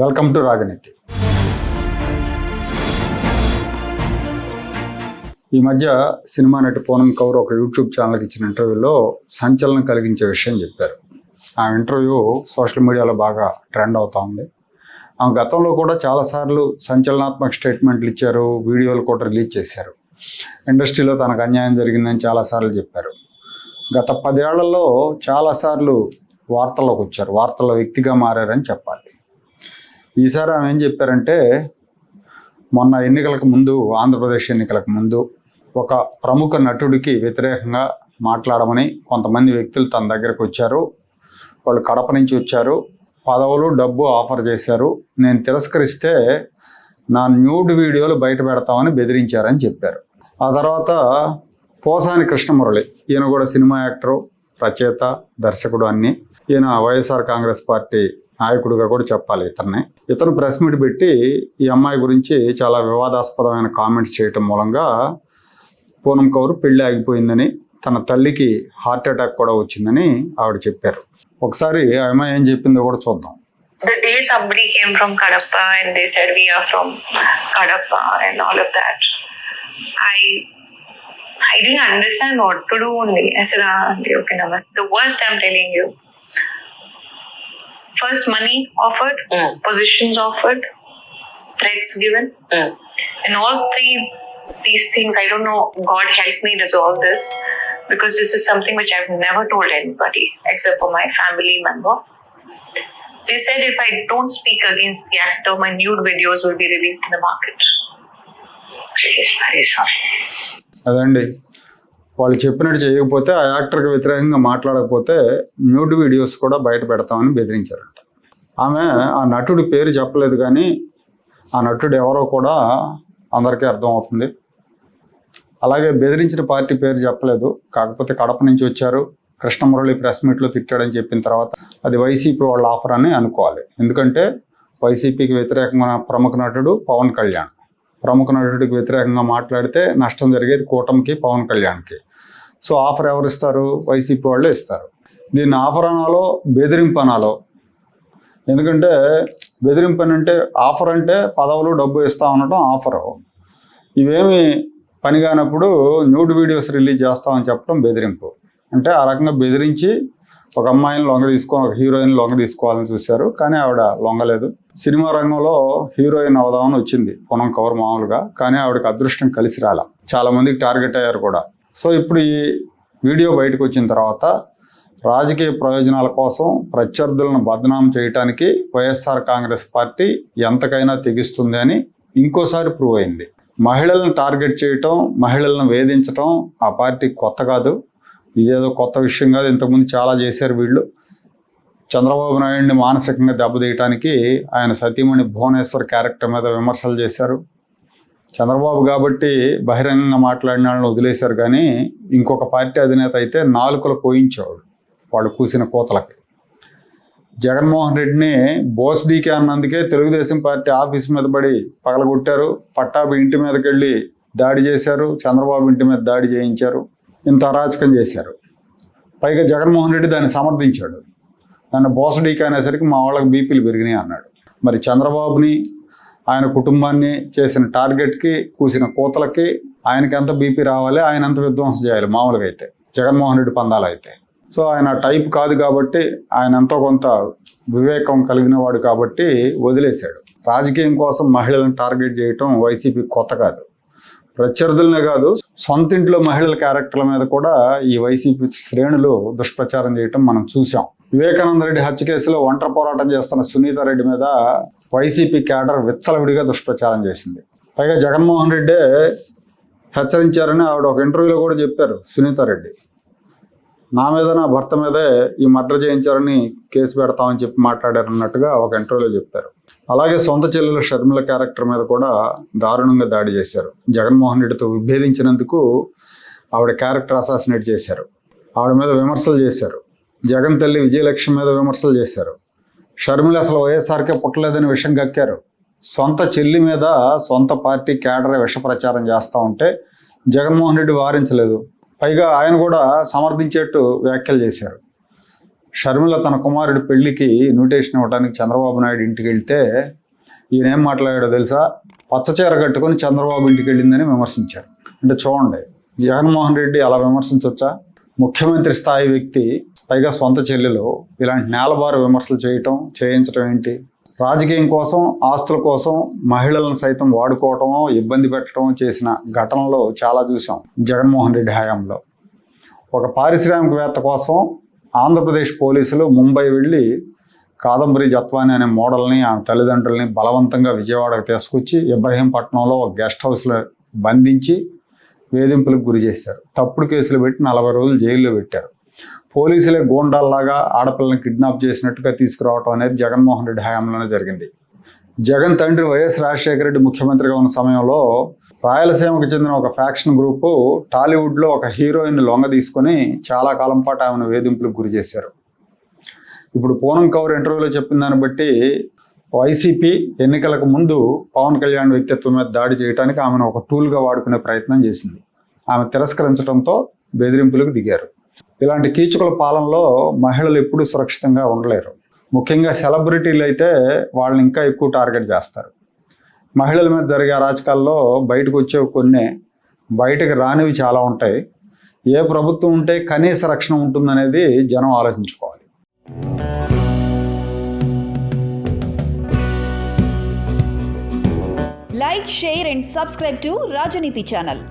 Welcome to రాజనీతి. ఈ మధ్య సినిమా నటి పూనం కౌర్ ఒక యూట్యూబ్ ఛానల్కి ఇచ్చిన ఇంటర్వ్యూలో సంచలనం కలిగించే విషయం చెప్పారు. ఆ ఇంటర్వ్యూ సోషల్ మీడియాలో బాగా ట్రెండ్ అవుతూ ఉంది. ఆమె గతంలో కూడా చాలాసార్లు సంచలనాత్మక స్టేట్మెంట్లు ఇచ్చారు వీడియోలు కూడా రిలీజ్ చేశారు. ఇండస్ట్రీలో తనకు అన్యాయం జరిగిందని చాలాసార్లు చెప్పారు. గత పదేళ్ళలో చాలాసార్లు వార్తల్లోకి వచ్చారు వార్తల్లో వ్యక్తిగా మారారని చెప్పాలి. ఈసారి ఆమె ఏం చెప్పారంటే మొన్న ఎన్నికలకు ముందు ఆంధ్రప్రదేశ్ ఎన్నికలకు ముందు ఒక ప్రముఖ నటుడికి వ్యతిరేకంగా మాట్లాడమని కొంతమంది వ్యక్తులు తన దగ్గరకు వచ్చారు. వాళ్ళు కడప నుంచి వచ్చారు. పదవులు డబ్బు ఆఫర్ చేశారు. నేను తిరస్కరిస్తే నా న్యూడ్ వీడియోలు బయట పెడతామని బెదిరించారని చెప్పారు. ఆ తర్వాత పోసాని కృష్ణమురళి ఈయన కూడా సినిమా యాక్టరు రచయిత దర్శకుడు అన్ని. ఈయన వైఎస్ఆర్ కాంగ్రెస్ పార్టీ నాయకుడిగా కూడా చెప్పాలి ఇతన్ని ఇతను ప్రెస్ మీట్ పెట్టి ఈ అమ్మాయి గురించి చాలా వివాదాస్పదమైన కామెంట్స్ చేయటం మూలంగా పూనం కౌర్ పెళ్ళి ఆగిపోయిందని తన తల్లికి హార్ట్ అటాక్ కూడా వచ్చిందని ఆవిడ చెప్పారు ఒకసారి ఆ అమ్మాయి ఏం చెప్పిందో కూడా చూద్దాం the day somebody came from Kadapa and they said we are from Kadapa and all of that, I I didn't understand what to do only. I said, ah, okay, okay, The worst I'm telling you. First money offered, Mm. positions offered, threats given, Mm. and all three these things, I don't know, God help me resolve this because this is something which I've never told anybody except for my family member. They said if I don't speak against the actor, my nude videos will be released in the market. She's very sorry. అదండి వాళ్ళు చెప్పినట్టు చేయకపోతే ఆ యాక్టర్కి వ్యతిరేకంగా మాట్లాడకపోతే nude videos కూడా బయట పెడతామని బెదిరించారంట. ఆమె ఆ నటుడి పేరు చెప్పలేదు కానీ ఆ నటుడు ఎవరో కూడా అందరికీ అర్థమవుతుంది అలాగే బెదిరించిన పార్టీ పేరు చెప్పలేదు. కాకపోతే కడప నుంచి వచ్చారు. కృష్ణమురళి ప్రెస్ మీట్లో తిట్టాడని చెప్పిన తర్వాత అది వైసీపీ వాళ్ళ ఆఫర్ అని అనుకోవాలి. ఎందుకంటే వైసీపీకి వ్యతిరేకమైన ప్రముఖ నటుడు పవన్ కళ్యాణ్. ప్రముఖ నటుడికి వ్యతిరేకంగా మాట్లాడితే నష్టం జరిగేది కూటమికి పవన్ కళ్యాణ్కి. సో ఆఫర్ ఎవరు ఇస్తారు? వైసీపీ వాళ్ళే ఇస్తారు. దీన్ని ఆఫర్ అనాలో బెదిరింపు అనాలో ఎందుకంటే బెదిరింపు అని అంటే ఆఫర్ అంటే పదవులు డబ్బు ఇస్తా ఉండటం ఆఫరు. ఇవేమి పని కానప్పుడు న్యూడ్ వీడియోస్ రిలీజ్ చేస్తామని చెప్పడం బెదిరింపు. అంటే ఆ రకంగా బెదిరించి ఒక అమ్మాయిని లొంగ తీసుకో ఒక హీరోయిన్ లొంగ తీసుకోవాలని చూశారు కానీ ఆవిడ లొంగలేదు. సినిమా రంగంలో హీరోయిన్ అవదామని వచ్చింది పొనం కవర్ మామూలుగా కానీ ఆవిడకి అదృష్టం కలిసి రాల. చాలా మందికి టార్గెట్ అయ్యారు కూడా. సో ఇప్పుడు ఈ వీడియో బయటకు వచ్చిన తర్వాత రాజకీయ ప్రయోజనాల కోసం ప్రత్యర్థులను బదనాం చేయటానికి వైఎస్ఆర్ కాంగ్రెస్ పార్టీ ఎంతకైనా తెగిస్తుంది అని ఇంకోసారి ప్రూవ్ అయింది. మహిళలను టార్గెట్ చేయటం మహిళలను వేధించటం ఆ పార్టీ కొత్త కాదు. ఇదేదో కొత్త విషయం కాదు. ఇంతకుముందు చాలా చేశారు వీళ్ళు. చంద్రబాబు నాయుడిని మానసికంగా దెబ్బతీయటానికి ఆయన సతీమణి భువనేశ్వర్ క్యారెక్టర్ మీద విమర్శలు చేశారు. చంద్రబాబు కాబట్టి బహిరంగంగా మాట్లాడిన వాళ్ళని వదిలేశారు కానీ ఇంకొక పార్టీ అధినేత అయితే నాలుకలు పోయించేవాడు వాడు కూసిన కోతలకి. జగన్మోహన్ రెడ్డిని బోస్ డీకే అన్నందుకే తెలుగుదేశం పార్టీ ఆఫీస్ మీద పడి పగలగొట్టారు. పట్టాభి ఇంటి మీదకి వెళ్ళి దాడి చేశారు. చంద్రబాబు ఇంటి మీద దాడి చేయించారు. ఇంత అరాచకం చేశారు. పైగా జగన్మోహన్ రెడ్డి దాన్ని సమర్థించాడు. దాన్ని బోసడీకి అనేసరికి మా వాళ్ళకి బీపీలు పెరిగినాయి అన్నాడు. మరి చంద్రబాబుని ఆయన కుటుంబాన్ని చేసిన టార్గెట్కి కూసిన కోతలకి ఆయనకి ఎంత బీపీ రావాలి ఆయన ఎంత విధ్వంసం చేయాలి మామూలుగా అయితే జగన్మోహన్ రెడ్డి పందాలు అయితే. సో ఆయన టైప్ కాదు కాబట్టి ఆయన ఎంతో కొంత వివేకం కలిగిన వాడు కాబట్టి వదిలేశాడు. రాజకీయం కోసం మహిళలను టార్గెట్ చేయటం వైసీపీ కొత్త కాదు. ప్రత్యర్థులనే కాదు సొంత ఇంట్లో మహిళల క్యారెక్టర్ల మీద కూడా ఈ వైసీపీ శ్రేణులు దుష్ప్రచారం చేయటం మనం చూసాం వివేకానంద రెడ్డి హత్య కేసులో ఒంటరి పోరాటం చేస్తున్న సునీత రెడ్డి మీద వైసీపీ క్యాడర్ విచ్చలవిడిగా దుష్ప్రచారం చేసింది. పైగా జగన్మోహన్ రెడ్డే హెచ్చరించారని ఆవిడ ఒక ఇంటర్వ్యూలో కూడా చెప్పారు సునీత రెడ్డి. నా మీద నా భర్త మీదే ఈ మర్డర్ చేయించారని కేసు పెడతామని చెప్పి మాట్లాడారన్నట్టుగా ఒక ఇంటర్వ్యూలో చెప్పారు. అలాగే సొంత చెల్లెల షర్మిల క్యారెక్టర్ మీద కూడా దారుణంగా దాడి చేశారు. జగన్మోహన్ రెడ్డితో విభేదించినందుకు ఆవిడ క్యారెక్టర్ అసాసినేట్ చేశారు. ఆవిడ మీద విమర్శలు చేశారు. జగన్ తల్లి విజయలక్ష్మి మీద విమర్శలు చేశారు. షర్మిల అసలు వైఎస్ఆర్కే పుట్టలేదని విషయం గక్కారు సొంత చెల్లి మీద సొంత పార్టీ క్యాడర్ విష ప్రచారం చేస్తూ ఉంటే జగన్మోహన్ రెడ్డి వారించలేదు. పైగా ఆయన కూడా సమర్థించేట్టు వ్యాఖ్యలు చేశారు. షర్మిల తన కుమారుడి పెళ్ళికి ఇన్విటేషన్ ఇవ్వడానికి చంద్రబాబు నాయుడు ఇంటికి వెళ్తే ఈయన ఏం మాట్లాడాడో తెలుసా? పచ్చచీర కట్టుకొని చంద్రబాబు ఇంటికి వెళ్ళిందని విమర్శించారు. అంటే చూడండి జగన్మోహన్ రెడ్డి అలా విమర్శించవచ్చా ముఖ్యమంత్రి స్థాయి వ్యక్తి పైగా సొంత చెల్లెలు ఇలాంటి నేలబారు విమర్శలు చేయటం చేయించడం ఏంటి? రాజకీయం కోసం ఆస్తుల కోసం మహిళలను సైతం వాడుకోవటం ఇబ్బంది పెట్టడం చేసిన ఘటనలు చాలా చూసాం జగన్మోహన్ రెడ్డి హయాంలో. ఒక పారిశ్రామికవేత్త కోసం ఆంధ్రప్రదేశ్ పోలీసులు ముంబై వెళ్ళి కాదంబరి జత్వాని అనే మోడల్ని ఆమె తల్లిదండ్రుల్ని బలవంతంగా విజయవాడకు తీసుకొచ్చి ఇబ్రహీంపట్నంలో ఒక గెస్ట్ హౌస్లో బంధించి వేధింపులకు గురి చేశారు. తప్పుడు కేసులు పెట్టి నలభై రోజులు జైల్లో పెట్టారు. పోలీసులే గోండాల్లాగా ఆడపిల్లని కిడ్నాప్ చేసినట్టుగా తీసుకురావటం అనేది జగన్మోహన్ రెడ్డి హయాంలోనే జరిగింది. జగన్ తండ్రి వైఎస్ రాజశేఖర రెడ్డి ముఖ్యమంత్రిగా ఉన్న సమయంలో రాయలసీమకు చెందిన ఒక ఫ్యాక్షన్ గ్రూపు టాలీవుడ్లో ఒక హీరోయిన్ లొంగ తీసుకొని చాలా కాలం పాటు ఆమెను వేధింపులకు గురి చేశారు. ఇప్పుడు పూనం కౌర్ ఇంటర్వ్యూలో చెప్పిన దాన్ని బట్టి వైసీపీ ఎన్నికలకు ముందు పవన్ కళ్యాణ్ వ్యక్తిత్వం మీద దాడి చేయడానికి ఆమెను ఒక టూల్గా వాడుకునే ప్రయత్నం చేసింది. ఆమె తిరస్కరించడంతో బెదిరింపులకు దిగారు. ఇలాంటి కీచుకుల పాలనలో మహిళలు ఎప్పుడూ సురక్షితంగా ఉండలేరు. ముఖ్యంగా సెలబ్రిటీలు అయితే వాళ్ళని ఇంకా ఎక్కువ టార్గెట్ చేస్తారు. మహిళల మీద జరిగే అరాచకాల్లో బయటకు వచ్చేవి కొన్ని బయటకు రానివి చాలా ఉంటాయి. ఏ ప్రభుత్వం ఉంటే కనీస రక్షణ ఉంటుందనేది జనం ఆలోచించుకోవాలి. Like share and subscribe to Rajaneethi channel